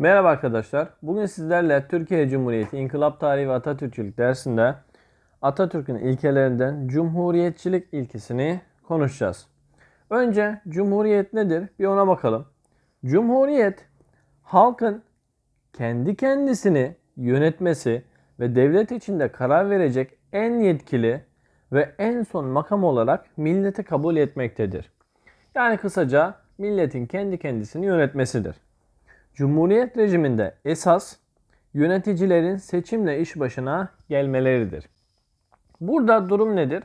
Merhaba arkadaşlar. Bugün sizlerle Türkiye Cumhuriyeti İnkılap Tarihi ve Atatürkçülük dersinde Atatürk'ün ilkelerinden Cumhuriyetçilik ilkesini konuşacağız. Önce Cumhuriyet nedir? Bir ona bakalım. Cumhuriyet halkın kendi kendisini yönetmesi ve devlet içinde karar verecek en yetkili ve en son makam olarak milleti kabul etmektedir. Yani kısaca milletin kendi kendisini yönetmesidir. Cumhuriyet rejiminde esas yöneticilerin seçimle iş başına gelmeleridir. Burada durum nedir?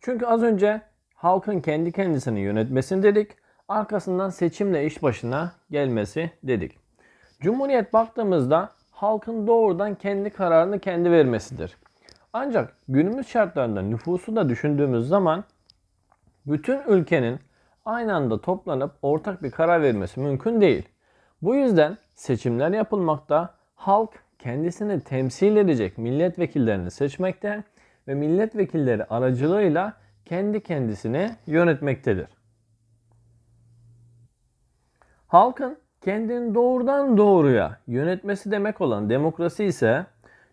Çünkü az önce halkın kendi kendisini yönetmesini dedik. Arkasından seçimle iş başına gelmesi dedik. Cumhuriyet baktığımızda halkın doğrudan kendi kararını kendi vermesidir. Ancak günümüz şartlarında nüfusu da düşündüğümüz zaman bütün ülkenin aynı anda toplanıp ortak bir karar vermesi mümkün değil. Bu yüzden seçimler yapılmakta, halk kendisini temsil edecek milletvekillerini seçmekte ve milletvekilleri aracılığıyla kendi kendisini yönetmektedir. Halkın kendini doğrudan doğruya yönetmesi demek olan demokrasi ise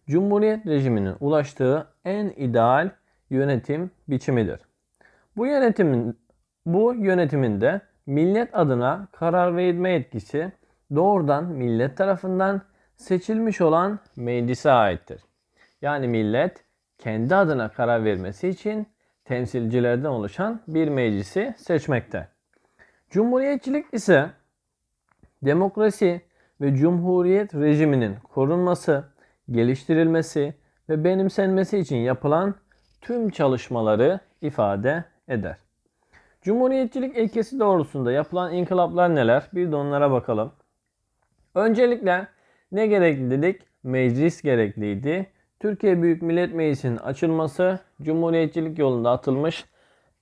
Cumhuriyet rejiminin ulaştığı en ideal yönetim biçimidir. Bu yönetimin bu yönetiminde millet adına karar verme yetkisi doğrudan millet tarafından seçilmiş olan meclise aittir. Yani millet kendi adına karar vermesi için temsilcilerden oluşan bir meclisi seçmekte. Cumhuriyetçilik ise demokrasi ve cumhuriyet rejiminin korunması, geliştirilmesi ve benimsenmesi için yapılan tüm çalışmaları ifade eder. Cumhuriyetçilik ilkesi doğrultusunda yapılan inkılaplar neler? Bir de onlara bakalım. Öncelikle ne gerekli dedik? Meclis gerekliydi. Türkiye Büyük Millet Meclisi'nin açılması Cumhuriyetçilik yolunda atılmış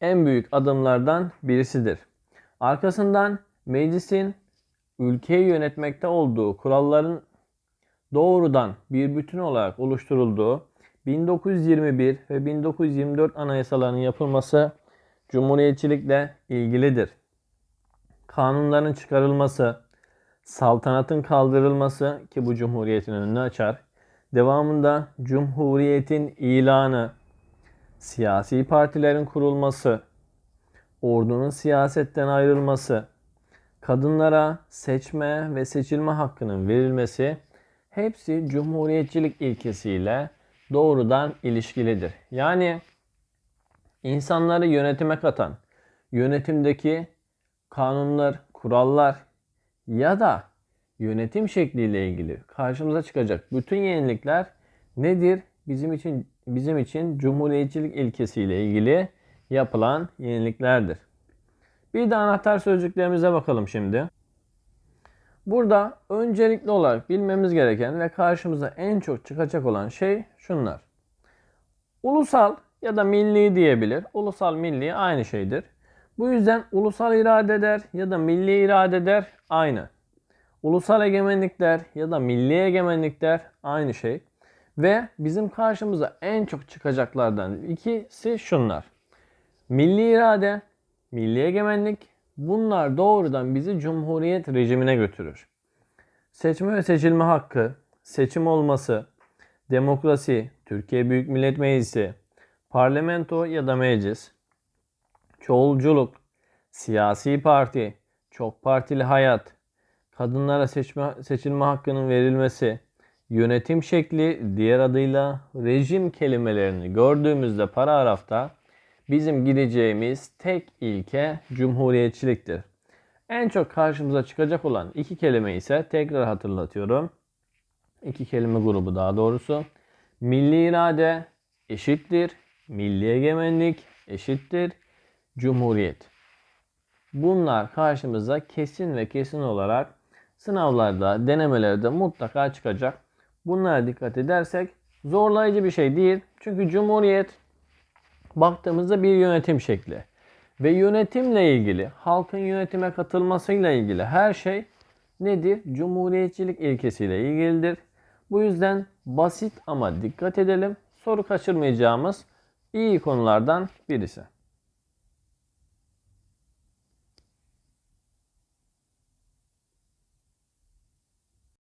en büyük adımlardan birisidir. Arkasından meclisin ülkeyi yönetmekte olduğu kuralların doğrudan bir bütün olarak oluşturulduğu 1921 ve 1924 anayasalarının yapılması cumhuriyetçilikle ilgilidir. Kanunların çıkarılması, saltanatın kaldırılması ki bu cumhuriyetin önünü açar. Devamında cumhuriyetin ilanı, siyasi partilerin kurulması, ordunun siyasetten ayrılması, kadınlara seçme ve seçilme hakkının verilmesi hepsi cumhuriyetçilik ilkesiyle doğrudan ilişkilidir. Yani insanları yönetime katan, yönetimdeki kanunlar, kurallar ya da yönetim şekliyle ilgili karşımıza çıkacak bütün yenilikler nedir? Bizim için bizim için cumhuriyetçilik ilkesiyle ilgili yapılan yeniliklerdir. Bir de anahtar sözcüklerimize bakalım şimdi. Burada öncelikli olarak bilmemiz gereken ve karşımıza en çok çıkacak olan şey şunlar. Ulusal ya da milli diyebilir. Ulusal milli aynı şeydir. Bu yüzden ulusal irade der ya da milli irade der aynı. Ulusal egemenlikler ya da milli egemenlikler aynı şey. Ve bizim karşımıza en çok çıkacaklardan ikisi şunlar. Milli irade, milli egemenlik bunlar doğrudan bizi cumhuriyet rejimine götürür. Seçme ve seçilme hakkı, seçim olması, demokrasi, Türkiye Büyük Millet Meclisi, parlamento ya da meclis, çoğulculuk, siyasi parti, çok partili hayat, kadınlara seçme, seçilme hakkının verilmesi, yönetim şekli diğer adıyla rejim kelimelerini gördüğümüzde paragrafta bizim gideceğimiz tek ilke cumhuriyetçiliktir. En çok karşımıza çıkacak olan iki kelime ise tekrar hatırlatıyorum. İki kelime grubu daha doğrusu. Milli irade eşittir. Milli egemenlik eşittir. Cumhuriyet. Bunlar karşımıza kesin ve kesin olarak sınavlarda, denemelerde mutlaka çıkacak. Bunlara dikkat edersek zorlayıcı bir şey değil. Çünkü Cumhuriyet baktığımızda bir yönetim şekli. Ve yönetimle ilgili, halkın yönetime katılmasıyla ilgili her şey nedir? Cumhuriyetçilik ilkesiyle ilgilidir. Bu yüzden basit ama dikkat edelim. Soru kaçırmayacağımız iyi konulardan birisi.